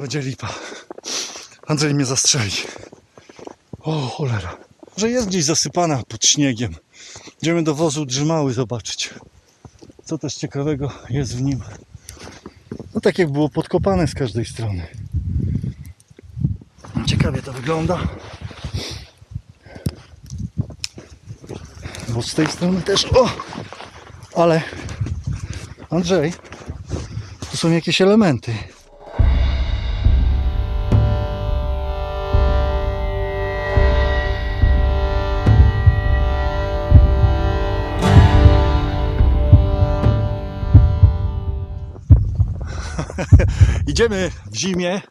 Będzie lipa. Andrzej mnie zastrzeli. O cholera. Że jest gdzieś zasypana pod śniegiem. Idziemy do wozu drzymały zobaczyć. Co też ciekawego jest w nim. No tak jak było podkopane z każdej strony. Ciekawie to wygląda. Bo z tej strony też. O! Ale Andrzej, tu są jakieś elementy. Idziemy w zimie,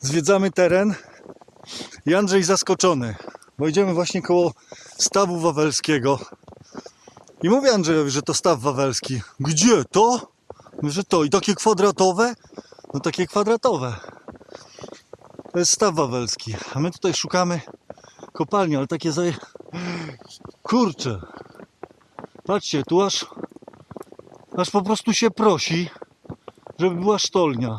zwiedzamy teren i Andrzej zaskoczony, bo idziemy właśnie koło stawu wawelskiego. I mówię Andrzejowi, że to staw wawelski. Gdzie to? Mówię, że to i takie kwadratowe? No takie kwadratowe. To jest staw wawelski. A my tutaj szukamy kopalni, ale takie zaje... Kurczę. Patrzcie, tu aż, aż po prostu się prosi, żeby była sztolnia.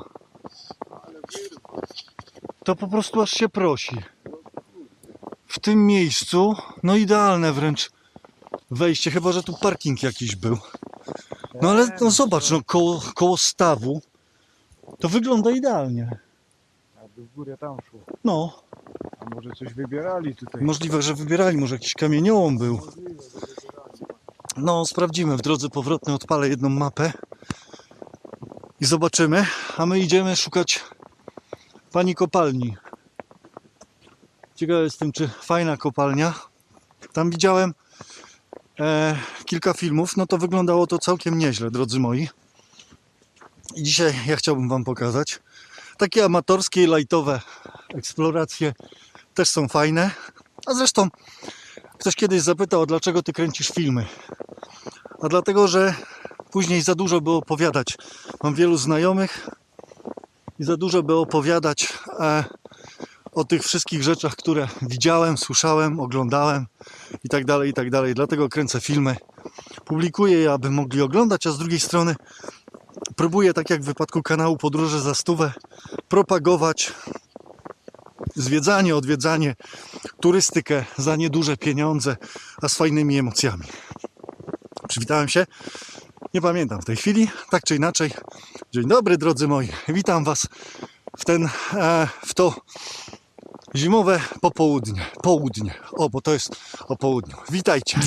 To po prostu aż się prosi. W tym miejscu, no idealne wręcz wejście, chyba że tu parking jakiś był. No ale no zobacz, no koło, koło stawu to wygląda idealnie. Aby w górę tam szło. No, A może coś wybierali tutaj. możliwe, że wybierali, może jakiś kamieniołom był. Możliwe, że wybierali. No, sprawdzimy w drodze powrotnej, odpalę jedną mapę i zobaczymy, a my idziemy szukać pani kopalni. Ciekawy jestem, czy fajna kopalnia. Tam widziałem e, kilka filmów, no to wyglądało to całkiem nieźle, drodzy moi. I dzisiaj ja chciałbym Wam pokazać. Takie amatorskie i lajtowe eksploracje też są fajne. A zresztą ktoś kiedyś zapytał, dlaczego Ty kręcisz filmy. A dlatego, że później za dużo by opowiadać. Mam wielu znajomych i za dużo by opowiadać e, o tych wszystkich rzeczach, które widziałem, słyszałem, oglądałem i tak dalej, i tak dalej. Dlatego kręcę filmy, publikuję je, aby mogli oglądać, a z drugiej strony próbuję, tak jak w wypadku kanału Podróże za stówę, propagować zwiedzanie, odwiedzanie, turystykę za nieduże pieniądze, a z fajnymi emocjami. Przywitałem się. Nie pamiętam w tej chwili, tak czy inaczej. Dzień dobry, drodzy moi. Witam Was w ten, e, w to zimowe popołudnie. Południe. O, bo to jest o południu. Witajcie.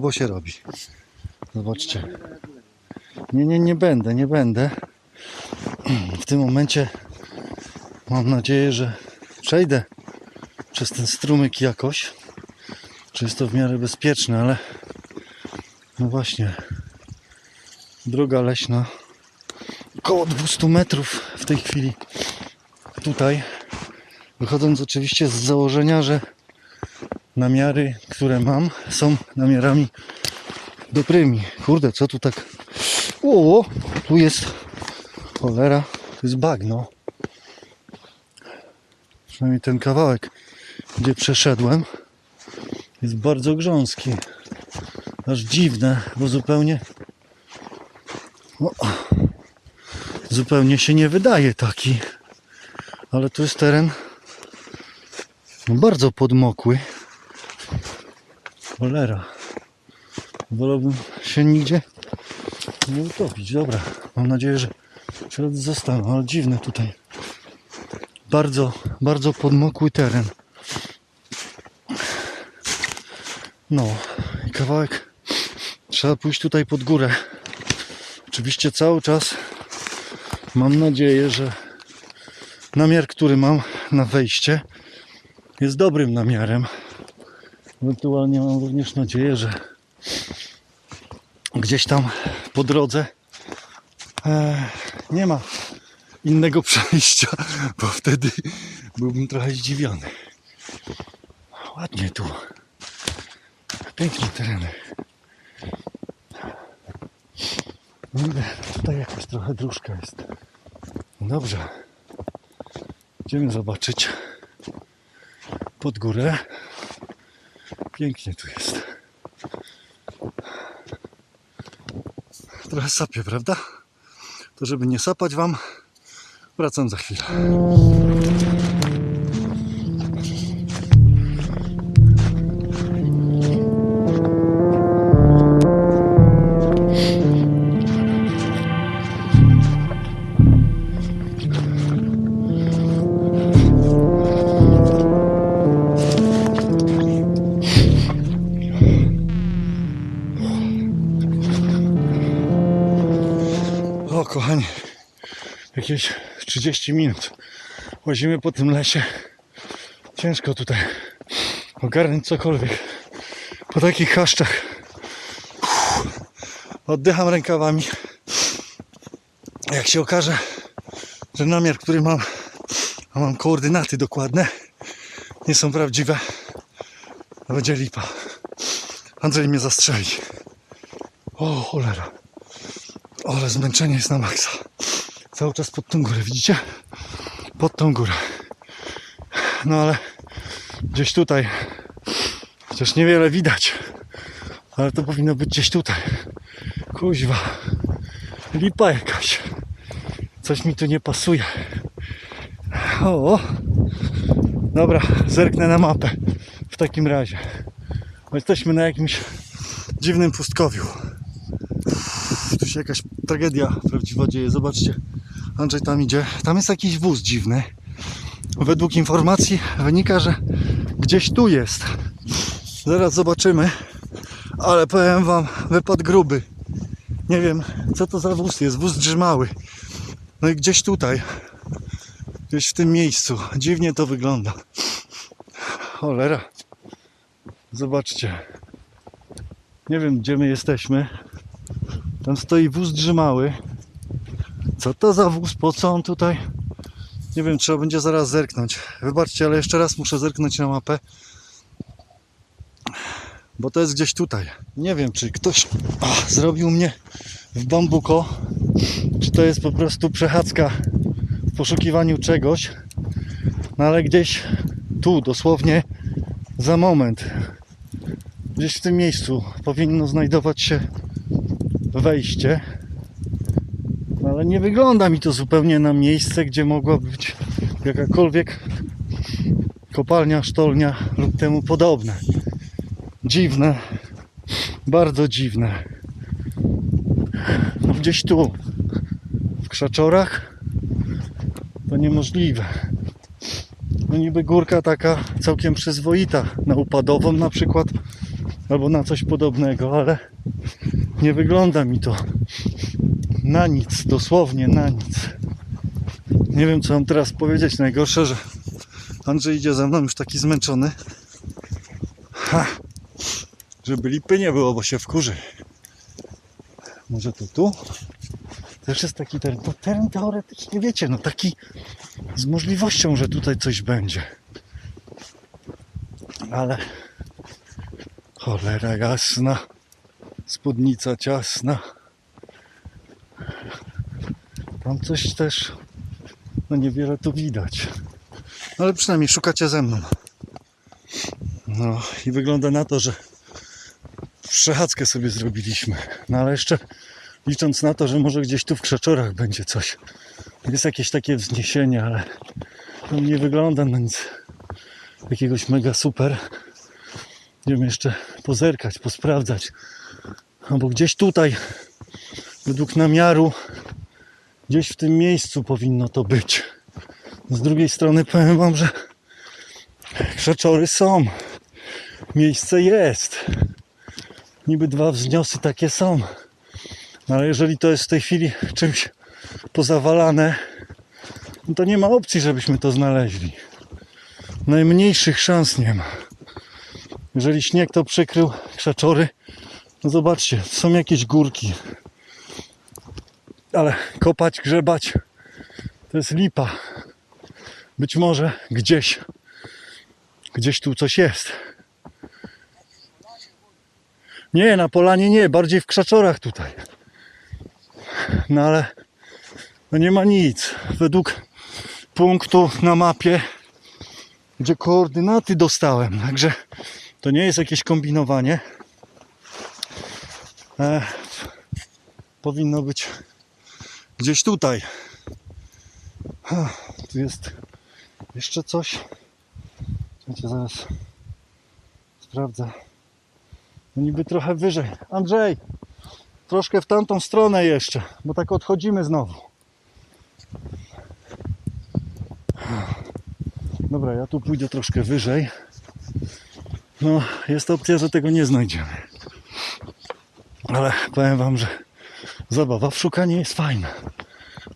Grubo się robi. Zobaczcie. Nie, nie, nie będę, nie będę. W tym momencie mam nadzieję, że przejdę przez ten strumyk jakoś. Czy jest to w miarę bezpieczne, ale no właśnie. Droga leśna. Około 200 metrów w tej chwili tutaj. Wychodząc oczywiście z założenia, że namiary, które mam, są namiarami dobrymi. Kurde, co tu tak... O, tu jest cholera, to jest bagno. Przynajmniej ten kawałek, gdzie przeszedłem, jest bardzo grząski. Aż dziwne, bo zupełnie... O, zupełnie się nie wydaje taki. Ale to jest teren no, bardzo podmokły. Cholera. Wolałbym się nigdzie nie utopić. Dobra. Mam nadzieję, że ślady zostaną, ale dziwne tutaj. Bardzo, bardzo podmokły teren. No i kawałek trzeba pójść tutaj pod górę. Oczywiście cały czas mam nadzieję, że namiar, który mam na wejście jest dobrym namiarem. Ewentualnie mam również nadzieję, że gdzieś tam po drodze e, nie ma innego przejścia, bo wtedy byłbym trochę zdziwiony. Ładnie tu. Piękne tereny. Tutaj jakaś trochę dróżka jest. Dobrze. Idziemy zobaczyć pod górę. Pięknie tu jest. Trochę sapie, prawda? To żeby nie sapać wam, wracam za chwilę. 30 minut łazimy po tym lesie. Ciężko tutaj ogarnąć cokolwiek po takich chaszczach. Oddycham rękawami. Jak się okaże, że namiar, który mam, a mam koordynaty dokładne, nie są prawdziwe, to będzie lipa. Andrzej mnie zastrzeli. O, cholera. Ale zmęczenie jest na maksa. Cały czas pod tą górę, widzicie? Pod tą górę. No ale gdzieś tutaj, chociaż niewiele widać, ale to powinno być gdzieś tutaj. Kuźwa, lipa jakaś. Coś mi tu nie pasuje. O, dobra, zerknę na mapę w takim razie. Bo jesteśmy na jakimś dziwnym pustkowiu tu się jakaś tragedia prawdziwa dzieje. Zobaczcie, Andrzej tam idzie. Tam jest jakiś wóz dziwny. Według informacji wynika, że gdzieś tu jest. Zaraz zobaczymy. Ale powiem wam, wypad gruby. Nie wiem, co to za wóz jest. Wóz drzymały. No i gdzieś tutaj. Gdzieś w tym miejscu. Dziwnie to wygląda. Cholera. Zobaczcie. Nie wiem, gdzie my jesteśmy. Tam stoi wóz drzymały. Co to za wóz? Po co on tutaj? Nie wiem, trzeba będzie zaraz zerknąć. Wybaczcie, ale jeszcze raz muszę zerknąć na mapę. Bo to jest gdzieś tutaj. Nie wiem, czy ktoś ach, zrobił mnie w bambuko, czy to jest po prostu przechadzka w poszukiwaniu czegoś. No ale gdzieś tu, dosłownie za moment, gdzieś w tym miejscu powinno znajdować się wejście. Ale nie wygląda mi to zupełnie na miejsce, gdzie mogła być jakakolwiek kopalnia, sztolnia lub temu podobne. Dziwne, bardzo dziwne. No gdzieś tu, w krzaczorach, to niemożliwe. No niby górka taka całkiem przyzwoita, na upadową na przykład, albo na coś podobnego, ale nie wygląda mi to na nic, dosłownie na nic. Nie wiem, co mam teraz powiedzieć. Najgorsze, że Andrzej idzie ze mną już taki zmęczony. Ha! Żeby lipy nie było, bo się wkurzy. Może to tu? Też jest taki teren. To teren teoretycznie, wiecie, no taki z możliwością, że tutaj coś będzie. Ale cholera jasna spódnica ciasna. Tam coś też, no niewiele tu widać. No ale przynajmniej szukacie ze mną. No i wygląda na to, że przechadzkę sobie zrobiliśmy. No ale jeszcze licząc na to, że może gdzieś tu w krzaczorach będzie coś. Jest jakieś takie wzniesienie, ale to nie wygląda na nic jakiegoś mega super. Będziemy jeszcze pozerkać, posprawdzać. No bo gdzieś tutaj, według namiaru, gdzieś w tym miejscu powinno to być. Z drugiej strony powiem Wam, że krzaczory są. Miejsce jest. Niby dwa wzniosy takie są. No ale jeżeli to jest w tej chwili czymś pozawalane, no to nie ma opcji, żebyśmy to znaleźli. Najmniejszych szans nie ma. Jeżeli śnieg to przykrył krzaczory, no zobaczcie, są jakieś górki. Ale kopać, grzebać to jest lipa. Być może gdzieś, gdzieś tu coś jest. Nie, na polanie nie, bardziej w krzaczorach tutaj. No ale no nie ma nic. Według punktu na mapie, gdzie koordynaty dostałem, także to nie jest jakieś kombinowanie. E, powinno być gdzieś tutaj. Ha, tu jest jeszcze coś. Słuchajcie, zaraz sprawdzę. No niby trochę wyżej. Andrzej, troszkę w tamtą stronę jeszcze, bo tak odchodzimy znowu. Dobra, ja tu pójdę troszkę wyżej. No, jest opcja, że tego nie znajdziemy. Ale powiem wam, że zabawa w szukanie jest fajna.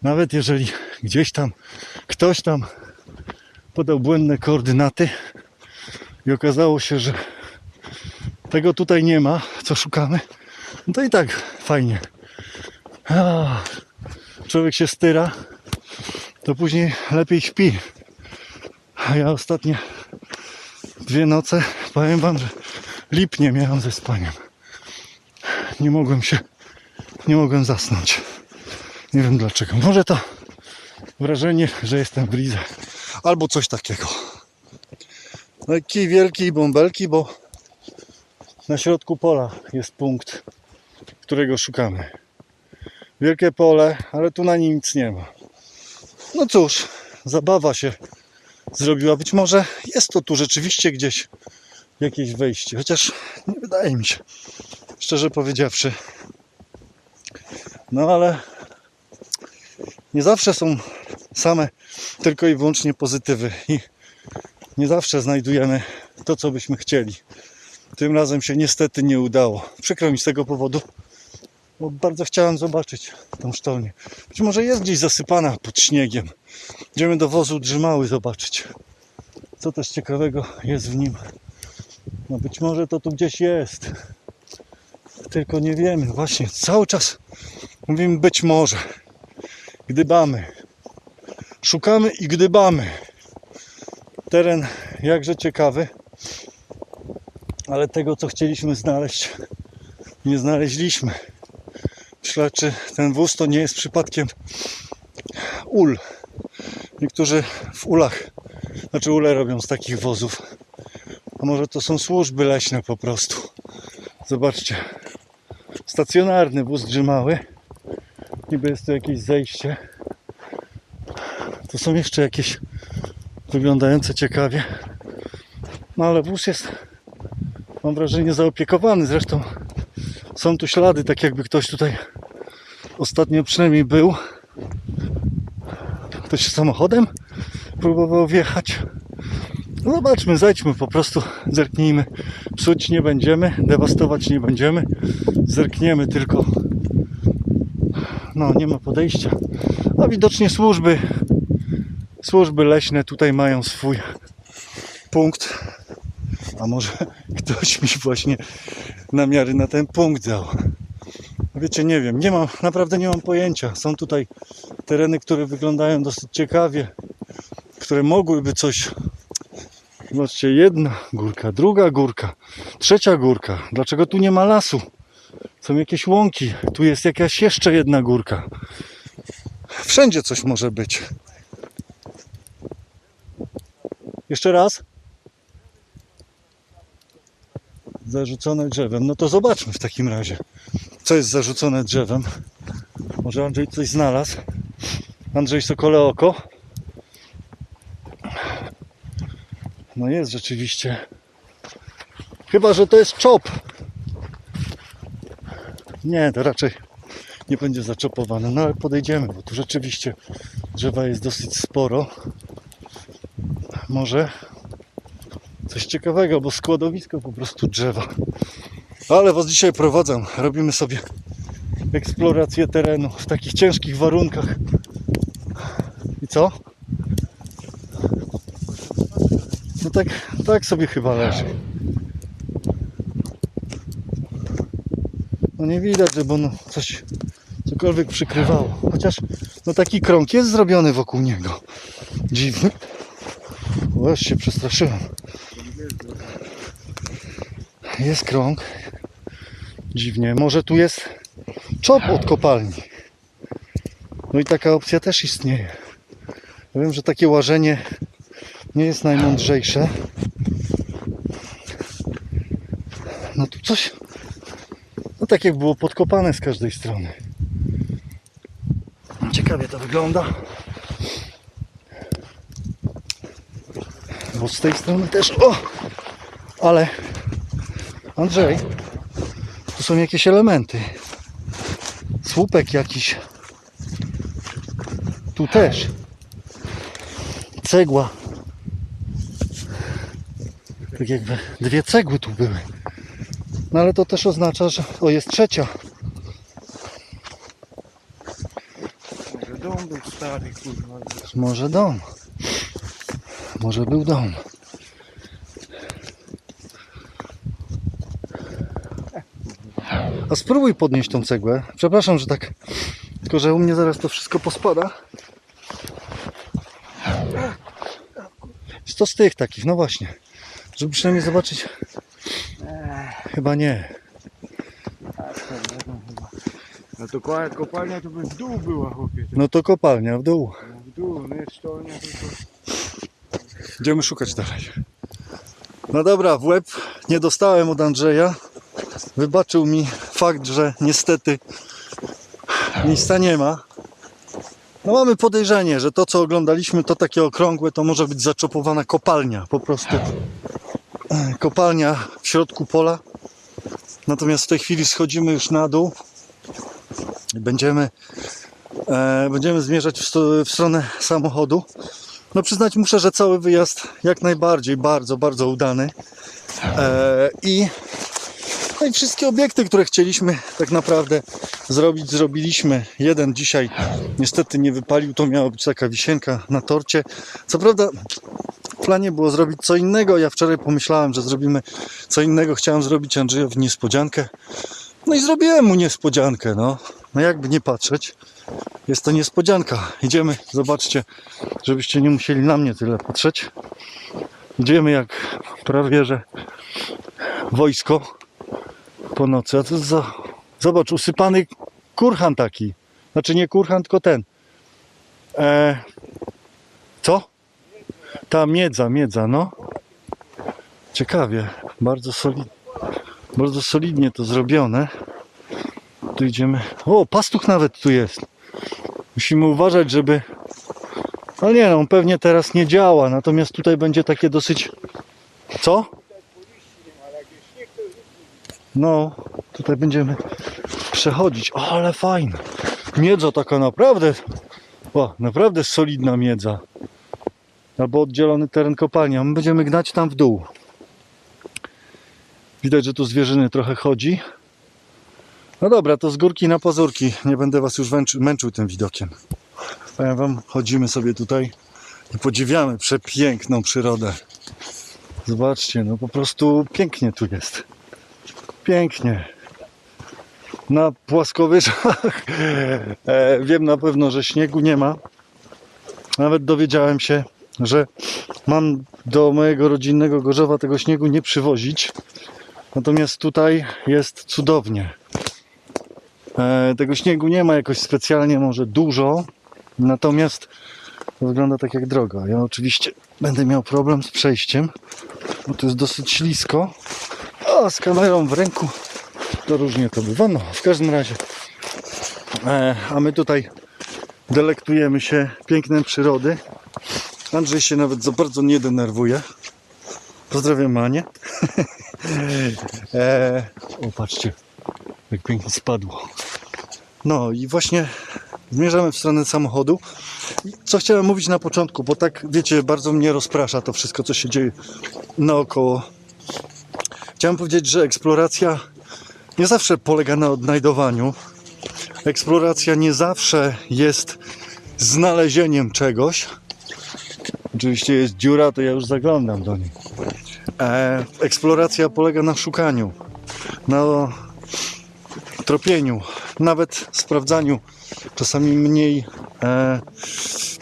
Nawet jeżeli gdzieś tam ktoś tam podał błędne koordynaty i okazało się, że tego tutaj nie ma, co szukamy, no to i tak fajnie. A, człowiek się styra, to później lepiej śpi. A ja ostatnie dwie noce, powiem wam, że lipnie miałem ze spaniem. Nie mogłem się, nie mogłem zasnąć. Nie wiem dlaczego. Może to wrażenie, że jestem w Rize. Albo coś takiego. No i kij wielki i bąbelki, bo na środku pola jest punkt, którego szukamy. Wielkie pole, ale tu na nim nic nie ma. No cóż, zabawa się zrobiła. Być może jest to tu rzeczywiście gdzieś jakieś wejście, chociaż nie wydaje mi się, szczerze powiedziawszy. No ale nie zawsze są same tylko i wyłącznie pozytywy i nie zawsze znajdujemy to, co byśmy chcieli. Tym razem się niestety nie udało. Przykro mi z tego powodu, bo bardzo chciałem zobaczyć tą sztolnię. Być może jest gdzieś zasypana pod śniegiem. Idziemy do wozu Drzymały zobaczyć, co też ciekawego jest w nim. No być może to tu gdzieś jest. Tylko nie wiemy. Właśnie cały czas mówimy być może. Gdybamy. Szukamy i gdybamy. Teren jakże ciekawy, ale tego co chcieliśmy znaleźć, nie znaleźliśmy. Myślę, czy ten wóz to nie jest przypadkiem ul. Niektórzy w ulach, znaczy ule robią z takich wozów. A może to są służby leśne po prostu. Zobaczcie. Stacjonarny wóz grzymały. Niby jest tu jakieś zejście. Tu są jeszcze jakieś wyglądające ciekawie. No ale wóz jest, mam wrażenie, zaopiekowany. Zresztą są tu ślady, tak jakby ktoś tutaj ostatnio przynajmniej był. Ktoś samochodem próbował wjechać. Zobaczmy, zajdźmy po prostu, zerknijmy. Psuć nie będziemy, dewastować nie będziemy. Zerkniemy tylko. No, nie ma podejścia. A widocznie służby, służby leśne tutaj mają swój punkt. A może ktoś mi właśnie namiary na ten punkt dał. Wiecie, nie wiem, nie mam, naprawdę nie mam pojęcia. Są tutaj tereny, które wyglądają dosyć ciekawie, które mogłyby coś Zobaczcie, jedna górka, druga górka, trzecia górka. Dlaczego tu nie ma lasu? Są jakieś łąki, tu jest jakaś jeszcze jedna górka. Wszędzie coś może być. Jeszcze raz. Zarzucone drzewem. No to zobaczmy w takim razie, co jest zarzucone drzewem. Może Andrzej coś znalazł. Andrzej Sokole Oko. No jest rzeczywiście. Chyba, że to jest czop. Nie, to raczej nie będzie zaczopowane. No ale podejdziemy, bo tu rzeczywiście drzewa jest dosyć sporo. Może coś ciekawego, bo składowisko po prostu drzewa. Ale was dzisiaj prowadzę. Robimy sobie eksplorację terenu w takich ciężkich warunkach. I co? No tak, tak sobie chyba leży. No nie widać, żeby ono coś, cokolwiek przykrywało. Chociaż no taki krąg jest zrobiony wokół niego. Dziwny. O, aż się przestraszyłem. Jest krąg. Dziwnie. Może tu jest czop od kopalni. No i taka opcja też istnieje. Ja wiem, że takie łażenie nie jest najmądrzejsze. No tu coś. No tak jak było podkopane z każdej strony. Ciekawie to wygląda. Bo z tej strony też. O! Ale Andrzej, tu są jakieś elementy. Słupek jakiś. Tu też. Cegła. Tak jakby dwie cegły tu były. No ale to też oznacza, że o jest trzecia. Może dom był stary, kurwa. Może dom. Może był dom. A spróbuj podnieść tą cegłę. Przepraszam, że tak. Tylko, że u mnie zaraz to wszystko pospada. Jest to z tych takich, no właśnie. Żeby przynajmniej zobaczyć. Chyba nie. No to ko- kopalnia to by w dół była, chłopie. No to kopalnia w dół. W dół, nie sztolnia, tylko... Idziemy szukać dalej. No dobra, w łeb nie dostałem od Andrzeja. Wybaczył mi fakt, że niestety miejsca nie ma. No mamy podejrzenie, że to co oglądaliśmy to takie okrągłe to może być zaczopowana kopalnia. Po prostu kopalnia w środku pola. Natomiast w tej chwili schodzimy już na dół. Będziemy, e, będziemy zmierzać w, w stronę samochodu. No przyznać muszę, że cały wyjazd jak najbardziej bardzo, bardzo udany. E, I, no i wszystkie obiekty, które chcieliśmy tak naprawdę zrobić, zrobiliśmy. Jeden dzisiaj niestety nie wypalił, to miała być taka wisienka na torcie. Co prawda planie było zrobić co innego. Ja wczoraj pomyślałem, że zrobimy co innego. Chciałem zrobić Andrzejowi niespodziankę. No i zrobiłem mu niespodziankę, no. No jakby nie patrzeć. Jest to niespodzianka. Idziemy, zobaczcie, żebyście nie musieli na mnie tyle patrzeć. Idziemy jak prawie, że wojsko po nocy. A co za... Zobacz, usypany kurhan taki. Znaczy nie kurhan, tylko ten. E... Co? Ta miedza, miedza, no. Ciekawie, bardzo. Bardzo solidnie to zrobione. Tu idziemy. O, pastuch nawet tu jest. Musimy uważać, żeby. Ale nie, no, on pewnie teraz nie działa. Natomiast tutaj będzie takie dosyć. Co? No, tutaj będziemy przechodzić. O, ale fajne. Miedza taka naprawdę. O, naprawdę solidna miedza. Albo oddzielony teren kopalni. A my będziemy gnać tam w dół. Widać, że tu zwierzyny trochę chodzi. No dobra, to z górki na pazurki. Nie będę was już męczył, męczył tym widokiem. Powiem wam, chodzimy sobie tutaj i podziwiamy przepiękną przyrodę. Zobaczcie, no po prostu pięknie tu jest. Pięknie. Na płaskowyżach e, wiem na pewno, że śniegu nie ma. Nawet dowiedziałem się, że mam do mojego rodzinnego Gorzowa tego śniegu nie przywozić. Natomiast tutaj jest cudownie. E, tego śniegu nie ma jakoś specjalnie, może dużo, natomiast to wygląda tak jak droga. Ja oczywiście będę miał problem z przejściem, bo tu jest dosyć ślisko. O, z kamerą w ręku to różnie to bywa. No, w każdym razie. E, a my tutaj delektujemy się pięknem przyrody. Andrzej się nawet za bardzo nie denerwuje. Pozdrawiam Manię. e, o, patrzcie, jak pięknie spadło. No i właśnie zmierzamy w stronę samochodu. Co chciałem mówić na początku, bo tak wiecie, bardzo mnie rozprasza to wszystko, co się dzieje naokoło. Chciałem powiedzieć, że eksploracja nie zawsze polega na odnajdowaniu. Eksploracja nie zawsze jest znalezieniem czegoś. Oczywiście jest dziura, to ja już zaglądam do niej. E, eksploracja polega na szukaniu, na tropieniu, nawet sprawdzaniu czasami mniej e,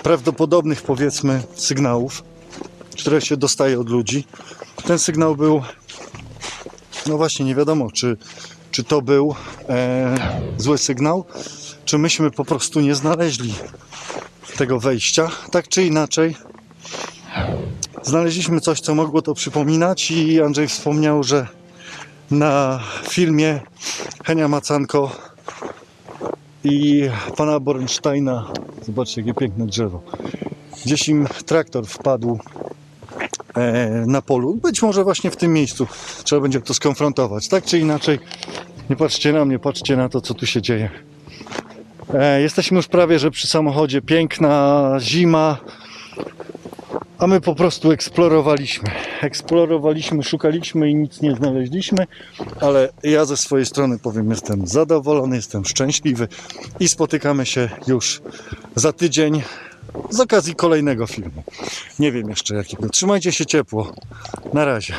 prawdopodobnych, powiedzmy, sygnałów, które się dostaje od ludzi. Ten sygnał był, no właśnie, nie wiadomo, czy czy to był e, zły sygnał, czy myśmy po prostu nie znaleźli tego wejścia. Tak czy inaczej, znaleźliśmy coś, co mogło to przypominać i Andrzej wspomniał, że na filmie Henia Macanko i pana Borensteina, zobaczcie jakie piękne drzewo, gdzieś im traktor wpadł e, na polu, być może właśnie w tym miejscu trzeba będzie to skonfrontować, tak czy inaczej, nie patrzcie na mnie, patrzcie na to, co tu się dzieje. E, jesteśmy już prawie, że przy samochodzie, piękna zima, a my po prostu eksplorowaliśmy. Eksplorowaliśmy, szukaliśmy i nic nie znaleźliśmy, ale ja ze swojej strony powiem, jestem zadowolony, jestem szczęśliwy i spotykamy się już za tydzień z okazji kolejnego filmu. Nie wiem jeszcze jakiego. Trzymajcie się ciepło. Na razie.